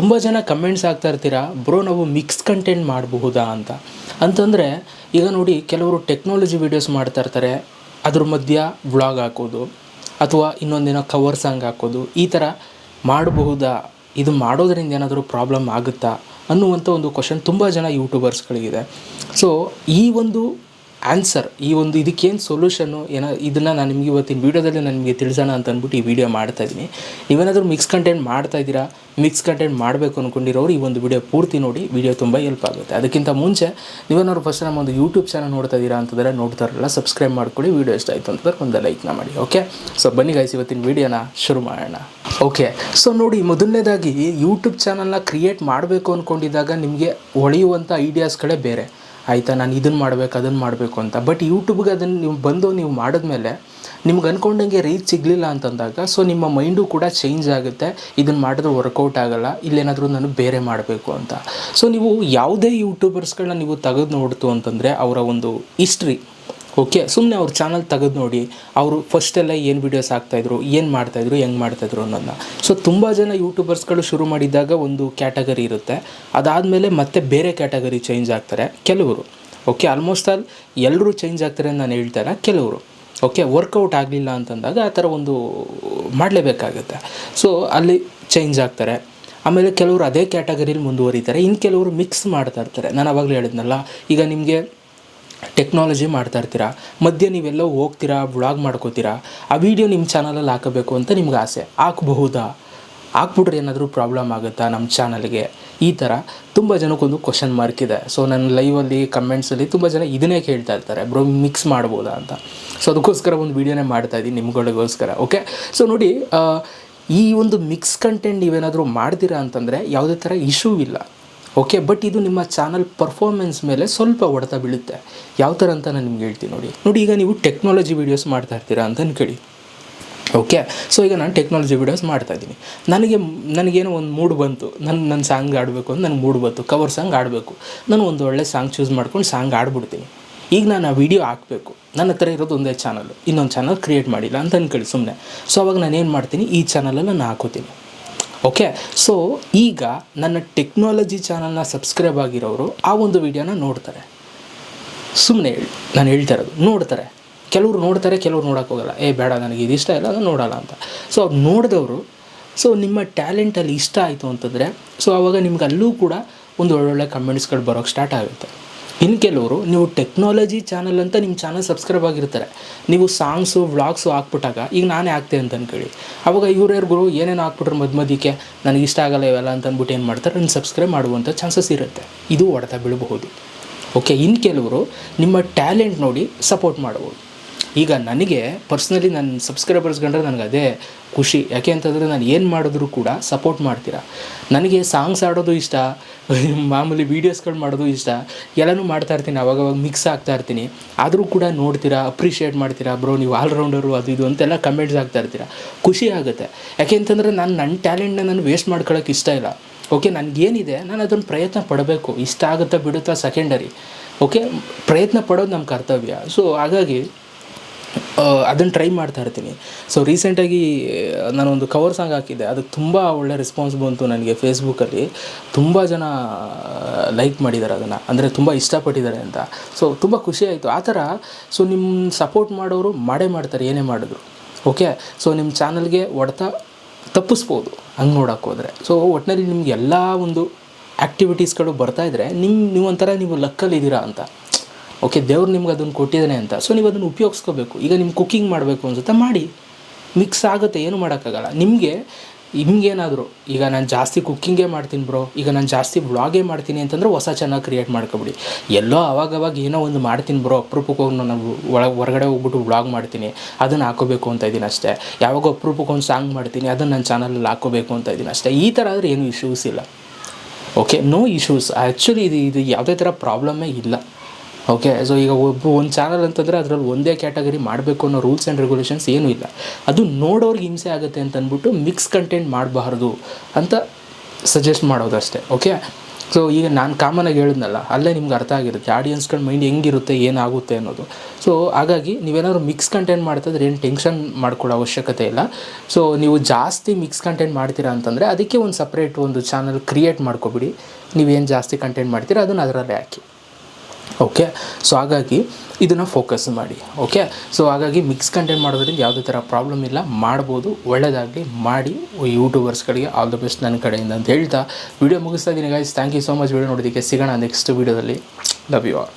ತುಂಬ ಜನ ಕಮೆಂಟ್ಸ್ ಆಗ್ತಾ ಇರ್ತೀರಾ? ಬ್ರೋ, ನಾವು ಮಿಕ್ಸ್ ಕಂಟೆಂಟ್ ಮಾಡಬಹುದಾ? ಅಂತ. ಅಂತಂದರೆ, ಈಗ ನೋಡಿ, ಕೆಲವರು ಟೆಕ್ನಾಲಜಿ ವೀಡಿಯೋಸ್ ಮಾಡ್ತಾ ಇರ್ತಾರೆ. ಅದ್ರ ಮಧ್ಯ ವ್ಲಾಗ್ ಹಾಕೋದು, ಅಥವಾ ಇನ್ನೊಂದಿನ ಕವರ್ ಸಾಂಗ್ ಹಾಕೋದು. ಈ ಥರ ಮಾಡಬಹುದಾ? ಇದು ಮಾಡೋದರಿಂದ ಏನಾದರೂ ಪ್ರಾಬ್ಲಮ್ ಆಗುತ್ತಾ? ಅನ್ನುವಂಥ ಒಂದು ಕ್ವಶನ್ ತುಂಬ ಜನ ಯೂಟ್ಯೂಬರ್ಸ್ಗಳಿಗಿದೆ ಸೊ ಈ ಒಂದು ಆನ್ಸರ್ ಈ ಒಂದು ಇದಕ್ಕೇನು ಸೊಲ್ಯೂಷನ್ನು ಏನೋ ಇದನ್ನು ನಾನು ನಿಮಗೆ ಇವತ್ತಿನ ವೀಡಿಯೋದಲ್ಲಿ ನಾನು ನಿಮಗೆ ತಿಳಿಸೋಣ ಅಂತ ಅಂದ್ಬಿಟ್ಟು ಈ ವಿಡಿಯೋ ಮಾಡ್ತಾ ಇದ್ದೀನಿ. ನೀವೇನಾದರೂ ಮಿಕ್ಸ್ ಕಂಟೆಂಟ್ ಮಾಡ್ತಾ ಇದ್ದೀರಾ? ಮಿಕ್ಸ್ ಕಂಟೆಂಟ್ ಮಾಡಬೇಕು ಅಂದ್ಕೊಂಡಿರೋರು ಈ ಒಂದು ವಿಡಿಯೋ ಪೂರ್ತಿ ನೋಡಿ. ವಿಡಿಯೋ ತುಂಬ ಹೆಲ್ಪ್ ಆಗುತ್ತೆ. ಅದಕ್ಕಿಂತ ಮುಂಚೆ ನೀವೇನಾದ್ರು ಫಸ್ಟ್ ನಮ್ಮ ಒಂದು ಯೂಟ್ಯೂಬ್ ಚಾನಲ್ ನೋಡ್ತಾ ಇದ್ದೀರಾ ಅಂತಂದರೆ ನೋಡ್ತಾರಲ್ಲ ಸಬ್ಸ್ಕ್ರೈಬ್ ಮಾಡ್ಕೊಳ್ಳಿ. ವೀಡಿಯೋ ಇಷ್ಟ ಆಯಿತು ಅಂತಂದ್ರೆ ಒಂದು ಲೈಕ್ನ ಮಾಡಿ ಓಕೆ ಸೊ ಬನ್ನಿ ಗಾಯ್ಸ್ ಇವತ್ತಿನ ವಿಡಿಯೋನ ಶುರು ಮಾಡೋಣ. ಓಕೆ ಸೊ ನೋಡಿ, ಮೊದಲನೇದಾಗಿ ಯೂಟ್ಯೂಬ್ ಚಾನಲ್ನ ಕ್ರಿಯೇಟ್ ಮಾಡಬೇಕು ಅಂದ್ಕೊಂಡಿದ್ದಾಗ ನಿಮಗೆ ಹೊಳೆಯುವಂಥ ಐಡಿಯಾಸ್ಗಳೇ ಬೇರೆ. ಆಯಿತಾ, ನಾನು ಇದನ್ನು ಮಾಡಬೇಕು ಅದನ್ನು ಮಾಡಬೇಕು ಅಂತ. ಬಟ್ ಯೂಟ್ಯೂಬ್ಗೆ ಅದನ್ನು ನೀವು ಬಂದು ನೀವು ಮಾಡಿದ್ಮೇಲೆ ನಿಮ್ಗೆ ಅಂದ್ಕೊಂಡಂಗೆ ರೀಚ್ ಸಿಗಲಿಲ್ಲ ಅಂತಂದಾಗ ಸೊ ನಿಮ್ಮ ಮೈಂಡು ಕೂಡ ಚೇಂಜ್ ಆಗುತ್ತೆ. ಇದನ್ನು ಮಾಡಿದ್ರೆ ವರ್ಕೌಟ್ ಆಗಲ್ಲ, ಇಲ್ಲೇನಾದರೂ ನಾನು ಬೇರೆ ಮಾಡಬೇಕು ಅಂತ. ಸೊ ನೀವು ಯಾವುದೇ ಯೂಟ್ಯೂಬರ್ಸ್ಗಳನ್ನ ನೀವು ತೆಗೆದು ನೋಡ್ತು ಅಂತಂದರೆ, ಅವರ ಒಂದು ಹಿಸ್ಟ್ರಿ ಓಕೆ ಸುಮ್ಮನೆ ಅವ್ರ ಚಾನಲ್ ತೆಗೆದು ನೋಡಿ, ಅವರು ಫಸ್ಟೆಲ್ಲ ಏನು ವೀಡಿಯೋಸ್ ಹಾಕ್ತಾಯಿದ್ರು, ಏನು ಮಾಡ್ತಾಯಿದ್ರು, ಹೆಂಗೆ ಮಾಡ್ತಾಯಿದ್ರು ಅನ್ನೋದನ್ನ ಸೊ ತುಂಬ ಜನ ಯೂಟ್ಯೂಬರ್ಸ್ಗಳು ಶುರು ಮಾಡಿದಾಗ ಒಂದು ಕ್ಯಾಟಗರಿ ಇರುತ್ತೆ. ಅದಾದಮೇಲೆ ಮತ್ತೆ ಬೇರೆ ಕ್ಯಾಟಗರಿ ಚೇಂಜ್ ಆಗ್ತಾರೆ, ಕೆಲವರು. ಓಕೆ ಆಲ್ಮೋಸ್ಟ್ ಆಲ್ ಎಲ್ಲರೂ ಚೇಂಜ್ ಆಗ್ತಾರೆ ಅಂತ ನಾನು ಹೇಳ್ತಾರೆ ಕೆಲವರು. ಓಕೆ ವರ್ಕೌಟ್ ಆಗಲಿಲ್ಲ ಅಂತಂದಾಗ ಆ ಥರ ಒಂದು ಮಾಡಲೇಬೇಕಾಗುತ್ತೆ. ಸೊ ಅಲ್ಲಿ ಚೇಂಜ್ ಆಗ್ತಾರೆ. ಆಮೇಲೆ ಕೆಲವರು ಅದೇ ಕ್ಯಾಟಗರಿಲಿ ಮುಂದುವರಿತಾರೆ ಇನ್ನು ಕೆಲವರು ಮಿಕ್ಸ್ ಮಾಡ್ತಾ ಇರ್ತಾರೆ. ನಾನು ಅವಾಗಲೇ ಹೇಳಿದ್ನಲ್ಲ, ಈಗ ನಿಮಗೆ ಟೆಕ್ನಾಲಜಿ ಮಾಡ್ತಾ ಇರ್ತೀರಾ? ಮಧ್ಯೆ ನೀವೆಲ್ಲೋ ಹೋಗ್ತೀರಾ ಬ್ಲಾಗ್ ಮಾಡ್ಕೋತೀರಾ, ಆ ವಿಡಿಯೋ ನಿಮ್ಮ ಚಾನಲಲ್ಲಿ ಹಾಕಬೇಕು ಅಂತ ನಿಮ್ಗೆ ಆಸೆ. ಹಾಕ್ಬಹುದಾ? ಹಾಕ್ಬಿಟ್ರೆ ಏನಾದರೂ ಪ್ರಾಬ್ಲಮ್ ಆಗುತ್ತಾ ನಮ್ಮ ಚಾನಲ್ಗೆ ಈ ಥರ ತುಂಬ ಜನಕ್ಕೊಂದು ಕ್ವಶನ್ ಮಾರ್ಕ್ ಇದೆ. ಸೊ ನನ್ನ ಲೈವಲ್ಲಿ ಕಮೆಂಟ್ಸಲ್ಲಿ ತುಂಬ ಜನ ಇದನ್ನೇ ಕೇಳ್ತಾ ಇರ್ತಾರೆ. ಬ್ರೋ ಮಿಕ್ಸ್ ಮಾಡ್ಬೋದಾ ಅಂತ. ಸೊ ಅದಕ್ಕೋಸ್ಕರ ಒಂದು ವೀಡಿಯೋನೇ ಮಾಡ್ತಾ ಇದ್ದೀನಿ ನಿಮ್ಗಳಿಗೋಸ್ಕರ ಓಕೆ ಸೊ ನೋಡಿ ಈ ಒಂದು ಮಿಕ್ಸ್ ಕಂಟೆಂಟ್ ನೀವೇನಾದರೂ ಮಾಡ್ತೀರಾ ಅಂತಂದರೆ ಯಾವುದೇ ಥರ ಇಶ್ಯೂ ಇಲ್ಲ. ಓಕೆ ಬಟ್ ಇದು ನಿಮ್ಮ ಚಾನಲ್ ಪರ್ಫಾರ್ಮೆನ್ಸ್ ಮೇಲೆ ಸ್ವಲ್ಪ ಹೊಡೆತ ಬೀಳುತ್ತೆ. ಯಾವ ಥರ ಅಂತ ನಾನು ನಿಮ್ಗೆ ಹೇಳ್ತೀನಿ ನೋಡಿ. ನೋಡಿ, ಈಗ ನೀವು ಟೆಕ್ನಾಲಜಿ ವೀಡಿಯೋಸ್ ಮಾಡ್ತಾ ಇರ್ತೀರಾ ಅಂತ ಅನ್ಕೊಳ್ಳಿ. ಓಕೆ ಸೊ ಈಗ ನಾನು ಟೆಕ್ನಾಲಜಿ ವೀಡಿಯೋಸ್ ಮಾಡ್ತಾ ಇದ್ದೀನಿ. ನನಗೆ, ನನಗೇನೋ ಒಂದು ಮೂಡ್ ಬಂತು. ನನ್ನ ನನ್ನ ಸಾಂಗ್ ಆಡಬೇಕು ಅಂತ ನನಗೆ ಮೂಡ್ ಬಂತು. ಕವರ್ ಸಾಂಗ್ ಆಡಬೇಕು ನಾನು ಒಂದು ಒಳ್ಳೆ ಸಾಂಗ್ ಚೂಸ್ ಮಾಡ್ಕೊಂಡು ಸಾಂಗ್ ಆಡ್ಬಿಡ್ತೀನಿ ಈಗ ನಾನು ಆ ವಿಡಿಯೋ ಹಾಕಬೇಕು. ನನ್ನ ಹತ್ರ ಇರೋದು ಒಂದೇ ಚಾನಲ್ ಇನ್ನೊಂದು ಚಾನಲ್ ಕ್ರಿಯೇಟ್ ಮಾಡಿಲ್ಲ ಅಂತ ಅನ್ಕೊಳ್ಳಿ ಸುಮ್ಮನೆ ಸೊ ಅವಾಗ ನಾನು ಏನು ಮಾಡ್ತೀನಿ? ಈ ಚಾನಲಲ್ಲಿ ನಾನು ಹಾಕೋತೀನಿ. ಓಕೆ ಸೊ ಈಗ ನನ್ನ ಟೆಕ್ನಾಲಜಿ ಚಾನಲ್ನ ಸಬ್ಸ್ಕ್ರೈಬ್ ಆಗಿರೋರು ಆ ಒಂದು ವಿಡಿಯೋನ ನೋಡ್ತಾರೆ. ಸುಮ್ಮನೆ ಹೇಳಿ, ನಾನು ಹೇಳ್ತಾ ಇರೋದು, ನೋಡ್ತಾರೆ. ಕೆಲವರು ನೋಡ್ತಾರೆ, ಕೆಲವರು ನೋಡೋಕೆ ಹೋಗಲ್ಲ. ಏ, ಬೇಡ, ನನಗೆ ಇದು ಇಷ್ಟ ಇಲ್ಲ ನಾನು ನೋಡೋಲ್ಲ ಅಂತ. ಸೊ ಅವ್ರು ನೋಡಿದವರು ಸೊ ನಿಮ್ಮ ಟ್ಯಾಲೆಂಟಲ್ಲಿ ಇಷ್ಟ ಆಯಿತು ಅಂತಂದರೆ ಸೊ ಆವಾಗ ನಿಮ್ಗೆ ಅಲ್ಲೂ ಕೂಡ ಒಂದು ಒಳ್ಳೊಳ್ಳೆ ಕಮೆಂಟ್ಸ್ಗಳು ಬರೋಕ್ಕೆ ಸ್ಟಾರ್ಟ್ ಆಗುತ್ತೆ. ಇನ್ನು ಕೆಲವರು ನೀವು ಟೆಕ್ನಾಲಜಿ ಚಾನಲ್ ಅಂತ ನಿಮ್ಮ ಚಾನಲ್ ಸಬ್ಸ್ಕ್ರೈಬ್ ಆಗಿರ್ತಾರೆ. ನೀವು ಸಾಂಗ್ಸು ವ್ಲಾಗ್ಸು ಹಾಕ್ಬಿಟ್ಟಾಗ ಈಗ ನಾನೇ ಹಾಕ್ತೆ ಅಂತ ಅಂದ್ಕೊಳ್ಳಿ ಅವಾಗ ಇವ್ರು ಗುರು ಏನೇನು ಹಾಕ್ಬಿಟ್ರೆ ಮಧ್ಯ ಮಧ್ಯಕ್ಕೆ ನನಗೆ ಇಷ್ಟ ಆಗಲ್ಲ ಇವೆಲ್ಲ ಅಂತ ಅಂದ್ಬಿಟ್ಟು ಏನು ಮಾಡ್ತಾರೆ? ನಾನು ಸಬ್ಸ್ಕ್ರೈಬ್ ಮಾಡುವಂಥ ಚಾನ್ಸಸ್ ಇರುತ್ತೆ. ಇದು ಹೊಡೆತ ಬೀಳಬಹುದು. ಓಕೆ ಇನ್ನು ಕೆಲವರು ನಿಮ್ಮ ಟ್ಯಾಲೆಂಟ್ ನೋಡಿ ಸಪೋರ್ಟ್ ಮಾಡ್ಬೋದು. ಈಗ ನನಗೆ ಪರ್ಸ್ನಲಿ ನನ್ನ ಸಬ್ಸ್ಕ್ರೈಬರ್ಸ್ ಕಂಡ್ರೆ ನನಗೆ ಅದೇ ಖುಷಿ. ಯಾಕೆ ಅಂತಂದರೆ ನಾನು ಏನು ಮಾಡಿದ್ರು ಕೂಡ ಸಪೋರ್ಟ್ ಮಾಡ್ತೀರಾ? ನನಗೆ ಸಾಂಗ್ಸ್ ಆಡೋದು ಇಷ್ಟ, ಮಾಮೂಲಿ ವೀಡಿಯೋಸ್ಗಳು ಮಾಡೋದು ಇಷ್ಟ. ಎಲ್ಲನೂ ಮಾಡ್ತಾ ಇರ್ತೀನಿ, ಅವಾಗವಾಗ ಮಿಕ್ಸ್ ಆಗ್ತಾ ಇರ್ತೀನಿ. ಆದರೂ ಕೂಡ ನೋಡ್ತೀರಾ ಅಪ್ರಿಷಿಯೇಟ್ ಮಾಡ್ತೀರಾ ಬ್ರೋ ನೀವು ಆಲ್ರೌಂಡರು ಅದು ಇದು ಅಂತೆಲ್ಲ ಕಮೆಂಟ್ಸ್ ಆಗ್ತಾ ಇರ್ತೀರಾ? ಖುಷಿ ಆಗುತ್ತೆ. ಯಾಕೆ ಅಂತಂದರೆ ನಾನು ನನ್ನ ಟ್ಯಾಲೆಂಟ್ನ ನಾನು ವೇಸ್ಟ್ ಮಾಡ್ಕೊಳ್ಳೋಕೆ ಇಷ್ಟ ಇಲ್ಲ. ಓಕೆ ನನಗೇನಿದೆ, ನಾನು ಅದನ್ನು ಪ್ರಯತ್ನ ಪಡಬೇಕು. ಇಷ್ಟ ಆಗುತ್ತಾ ಬಿಡುತ್ತಾ ಸೆಕೆಂಡರಿ ಓಕೆ ಪ್ರಯತ್ನ ಪಡೋದು ನಮ್ಮ ಕರ್ತವ್ಯ. ಸೊ ಹಾಗಾಗಿ ಅದನ್ನು ಟ್ರೈ ಮಾಡ್ತಾ ಇರ್ತೀನಿ. ಸೊ ರೀಸೆಂಟಾಗಿ ನಾನೊಂದು ಕವರ್ ಸಾಂಗ್ ಹಾಕಿದ್ದೆ. ಅದಕ್ಕೆ ತುಂಬ ಒಳ್ಳೆ ರೆಸ್ಪಾನ್ಸ್ ಬಂತು ನನಗೆ ಫೇಸ್ಬುಕ್ಕಲ್ಲಿ ತುಂಬ ಜನ ಲೈಕ್ ಮಾಡಿದ್ದಾರೆ ಅದನ್ನು. ಅಂದರೆ ತುಂಬ ಇಷ್ಟಪಟ್ಟಿದ್ದಾರೆ ಅಂತ. ಸೊ ತುಂಬ ಖುಷಿ ಆಯಿತು. ಆ ಥರ ಸೊ ನಿಮ್ಮ ಸಪೋರ್ಟ್ ಮಾಡೋರು ಮಾಡೇ ಮಾಡ್ತಾರೆ, ಏನೇ ಮಾಡಿದ್ರು. ಓಕೆ ಸೊ ನಿಮ್ಮ ಚಾನಲ್ಗೆ ಹೊಡೆತ ತಪ್ಪಿಸ್ಬೋದು. ಹಂಗೆ ನೋಡೋಕೆ ಹೋದರೆ. ಸೊ ಒಟ್ಟಿನಲ್ಲಿ ನಿಮ್ಗೆ ಎಲ್ಲ ಒಂದು ಆ್ಯಕ್ಟಿವಿಟೀಸ್ಗಳು ಬರ್ತಾಯಿದ್ರೆ ನಿಮ್ಮ ನೀವೊಂಥರ ನೀವು ಲಕ್ಕಲ್ಲಿದ್ದೀರಾ ಅಂತ. ಓಕೆ ದೇವ್ರು ನಿಮ್ಗೆ ಅದನ್ನು ಕೊಟ್ಟಿದ್ದಾನೆ ಅಂತ. ಸೊ ನೀವು ಅದನ್ನು ಉಪಯೋಗಿಸ್ಕೋಬೇಕು. ಈಗ ನಿಮ್ಮ ಕುಕ್ಕಿಂಗ್ ಮಾಡಬೇಕು ಅನ್ಸುತ್ತೆ, ಮಾಡಿ. ಮಿಕ್ಸ್ ಆಗುತ್ತೆ, ಏನು ಮಾಡೋಕ್ಕಾಗಲ್ಲ. ನಿಮಗೆ, ನಿಮ್ಗೇನಾದರೂ, ಈಗ ನಾನು ಜಾಸ್ತಿ ಕುಕ್ಕಿಂಗೇ ಮಾಡ್ತೀನಿ ಬ್ರೋ ಈಗ ನಾನು ಜಾಸ್ತಿ ವ್ಲಾಗೇ ಮಾಡ್ತೀನಿ ಅಂತಂದ್ರೆ ಹೊಸ ಚೆನ್ನಾಗಿ ಕ್ರಿಯೇಟ್ ಮಾಡ್ಕೊಬಿಡಿ. ಎಲ್ಲೋ ಅವಾಗವಾಗ ಏನೋ ಒಂದು ಮಾಡ್ತೀನಿ ಬ್ರೋ ಅಪ್ರೂಪಕ್ಕೆ ಹೋಗಿ ನಾನು ಒಳಗೆ ಹೊರಗಡೆ ಹೋಗ್ಬಿಟ್ಟು ವ್ಲಾಗ್ ಮಾಡ್ತೀನಿ, ಅದನ್ನು ಹಾಕೋಬೇಕು ಅಂತ ಇದ್ದೀನಿ ಅಷ್ಟೇ. ಯಾವಾಗ ಅಪ್ರೂಪಕ್ಕೆ ಒಂದು ಸಾಂಗ್ ಮಾಡ್ತೀನಿ, ಅದನ್ನು ನನ್ನ ಚಾನಲಲ್ಲಿ ಹಾಕೋಬೇಕು ಅಂತ ಇದ್ದೀನಿ ಅಷ್ಟೇ. ಈ ಥರ ಆದರೆ ಏನೂ ಇಶ್ಯೂಸ್ ಇಲ್ಲ. ಓಕೆ ನೋ ಇಶ್ಯೂಸ್ ಆ್ಯಕ್ಚುಲಿ ಇದು ಇದು ಯಾವುದೇ ಥರ ಪ್ರಾಬ್ಲಮ್ಮೇ ಇಲ್ಲ. ಓಕೆ ಸೊ ಈಗ ಒಬ್ಬ ಒಂದು ಚಾನಲ್ ಅಂತಂದರೆ ಅದರಲ್ಲಿ ಒಂದೇ ಕ್ಯಾಟಗರಿ ಮಾಡಬೇಕು ಅನ್ನೋ ರೂಲ್ಸ್ ಆ್ಯಂಡ್ ರೆಗ್ಯುಲೇಷನ್ಸ್ ಏನೂ ಇಲ್ಲ. ಅದು ನೋಡೋರಿಗೆ ಹಿಂಸೆ ಆಗುತ್ತೆ ಅಂತ ಅಂದ್ಬಿಟ್ಟು ಮಿಕ್ಸ್ ಕಂಟೆಂಟ್ ಮಾಡಬಾರ್ದು ಅಂತ ಸಜೆಸ್ಟ್ ಮಾಡೋದಷ್ಟೇ ಓಕೆ ಸೊ ಈಗ ನಾನು ಕಾಮನಾಗಿ ಹೇಳಿದ್ನಲ್ಲ, ಅಲ್ಲೇ ನಿಮ್ಗೆ ಅರ್ಥ ಆಗಿರುತ್ತೆ ಆಡಿಯನ್ಸ್ಗಳ ಮೈಂಡ್ ಹೆಂಗಿರುತ್ತೆ, ಏನಾಗುತ್ತೆ ಅನ್ನೋದು. ಸೊ ಹಾಗಾಗಿ ನೀವೇನಾದ್ರು ಮಿಕ್ಸ್ ಕಂಟೆಂಟ್ ಮಾಡ್ತಿದ್ರೆ ಏನು ಟೆನ್ಷನ್ ಮಾಡ್ಕೊಳ್ಳೋ ಅವಶ್ಯಕತೆ ಇಲ್ಲ. ಸೊ ನೀವು ಜಾಸ್ತಿ ಮಿಕ್ಸ್ ಕಂಟೆಂಟ್ ಮಾಡ್ತೀರಾ ಅಂತಂದರೆ ಅದಕ್ಕೆ ಒಂದು ಸಪ್ರೇಟ್ ಒಂದು ಚಾನಲ್ ಕ್ರಿಯೇಟ್ ಮಾಡ್ಕೊಬಿಡಿ. ನೀವೇನು ಜಾಸ್ತಿ ಕಂಟೆಂಟ್ ಮಾಡ್ತೀರಾ, ಅದನ್ನು ಅದರಲ್ಲೇ ಹಾಕಿ. ಓಕೆ ಸೊ ಹಾಗಾಗಿ ಇದನ್ನು ಫೋಕಸ್ ಮಾಡಿ. ಓಕೆ ಸೊ ಹಾಗಾಗಿ ಮಿಕ್ಸ್ ಕಂಟೆಂಟ್ ಮಾಡೋದ್ರಿಂದ ಯಾವುದೇ ಥರ ಪ್ರಾಬ್ಲಮ್ ಇಲ್ಲ. ಮಾಡ್ಬೋದು ಒಳ್ಳೆಯದಾಗಲಿ ಮಾಡಿ ಯೂಟ್ಯೂಬರ್ಸ್ಗಳಿಗೆ ಆಲ್ ದ ಬೆಸ್ಟ್ ನನ್ನ ಕಡೆಯಿಂದ ಅಂತ ಹೇಳ್ತಾ. ವಿಡಿಯೋ ಮುಗಿಸ್ತಾ ಇದ್ದೀನಿ guys thank you so much video ನೋಡೋದಕ್ಕೆ ಸಿಗೋಣ ನೆಕ್ಸ್ಟ್ ವೀಡಿಯೋದಲ್ಲಿ ಲವ್ ಯು ಆಲ್